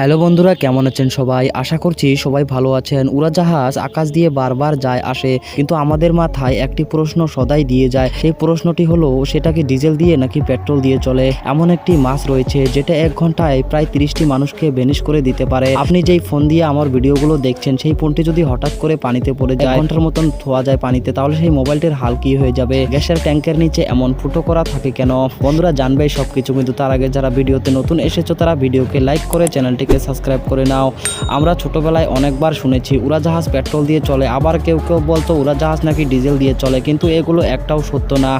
Hello বন্ধুরা, কেমন আছেন সবাই? আশা করছি সবাই ভালো আছেন। উড়াজাহাজ আকাশ দিয়ে বারবার যায়, আসে, কিন্তু আমাদের মাথায় একটি প্রশ্ন সদাই দিয়ে যায়। সেই প্রশ্নটি হলো সেটাকে ডিজেল দিয়ে নাকি পেট্রোল দিয়ে চলে? এমন একটি মাছ রয়েছে, যেটা এক ঘন্টায় প্রায় তিরিশটি মানুষকে বেনিশ করে দিতে পারে। আপনি যেই ফোন দিয়ে আমার ভিডিওগুলো দেখছেন, সেই ফোনটি যদি হঠাৎ করে পানিতে পড়ে যায় ঘণ্টার মতন ধোয়া যায় পানিতে, তাহলে সেই মোবাইলটির হাল কি হয়ে যাবে? গ্যাসের ট্যাঙ্কের নিচে এমন ফুটো করা থাকে কেন? বন্ধুরা জানবে সবকিছু, কিন্তু তার আগে যারা ভিডিওতে নতুন এসেছ, তারা ভিডিওকে লাইক করে চ্যানেলটিকে সাবস্ক্রাইব করে নাও। আমরা ছোটবেলায় অনেকবার শুনেছি, উড়াজাহাজ পেট্রোল দিয়ে চলে, আবার কেউ কেউ বলতো উড়াজাহাজ নাকি ডিজেল দিয়ে চলে, কিন্তু এগুলো একটাও সত্য না।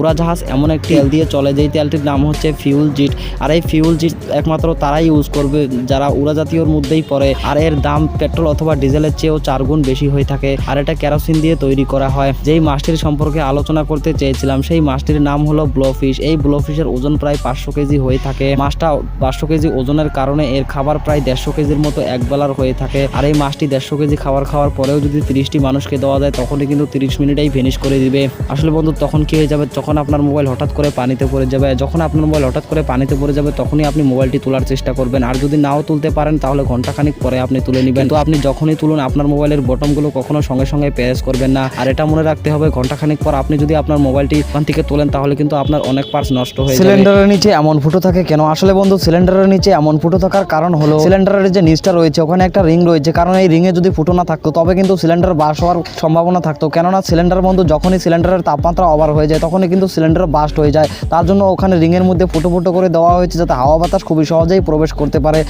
উড়াজাহাজ এমন একটি তেল দিয়ে চলে, যেই তেলটির নাম হচ্ছে ফিউল জিট। আর এই ফিউল জিট একমাত্র তারাই ইউজ করবে, যারা উড়াজাতীয়র মধ্যেই পড়ে। আর এর দাম পেট্রোল অথবা ডিজেলের চেয়েও চার গুণ বেশি হয়ে থাকে। আর এটা কেরোসিন দিয়ে তৈরি করা হয়। যেই মাছটির সম্পর্কে আলোচনা করতে চেয়েছিলাম, সেই মাছটির নাম হলো ব্লোফিশ। এই ব্লোফিশের ওজন প্রায় পাঁচশো কেজি হয়ে থাকে। মাছটা পাঁচশো কেজি ওজনের কারণে এর খাবার প্রায় দেড়শো কেজির মতো এক বেলার হয়ে থাকে। আর এই মাছটি দেড়শো কেজি খাবার খাওয়ার পরেও যদি তিরিশটি মানুষকে দেওয়া যায়, তখনই কিন্তু তিরিশ মিনিটেই ফিনিশ করে দিবে। আসলে বন্ধু, তখন কি হয়ে যাবে? যখন আপনার মোবাইল হঠাৎ করে পানিতে পড়ে যাবে, যখন আপনার মোবাইল হঠাৎ করে পানিতে পড়ে যাবে, তখনই আপনি মোবাইলটি তোলার চেষ্টা করবেন। আর যদি নাও তুলতে পারেন, তাহলে ঘন্টাখানিক পরে আপনি তুলে নেবেন। তো আপনি যখনই তুলুন, আপনার মোবাইলের বটনগুলো কখনো সঙ্গে সঙ্গে প্রেস করবেন না। আর এটা মনে রাখতে হবে ঘন্টাখানিক পর আপনি যদি আপনার মোবাইলটি ওখান থেকে তোলেন, তাহলে কিন্তু আপনার অনেক পার্টস নষ্ট হয়ে সিলিন্ডারের নিচে এমন ফুটো থাকে কেন? আসলে বন্ধু সিলিন্ডারের নিচে এমন ফুটো থাকার কারণ হলো সিলিন্ডারের যে নিচটা রয়েছে, ওখানে একটা রিং রয়েছে। কারণ এই রিংয়ে যদি ফুটো না থাকতো, তবে কিন্তু সিলিন্ডার বাস হওয়ার সম্ভাবনা থাকতো। কেননা সিলিন্ডার বন্ধু যখনই সিলিন্ডারের তাপমাত্রা ওভার হয়ে যায়, তখনই কিন্তু সিলিন্ডার বাস্ট হয়ে যায়। তার জন্য ওখানে রিংয়ের মধ্যে ফুটো ফুটো করে দেওয়া হয়েছে, যাতে হাওয়া বাতাস খুবই সহজেই প্রবেশ করতে পারে।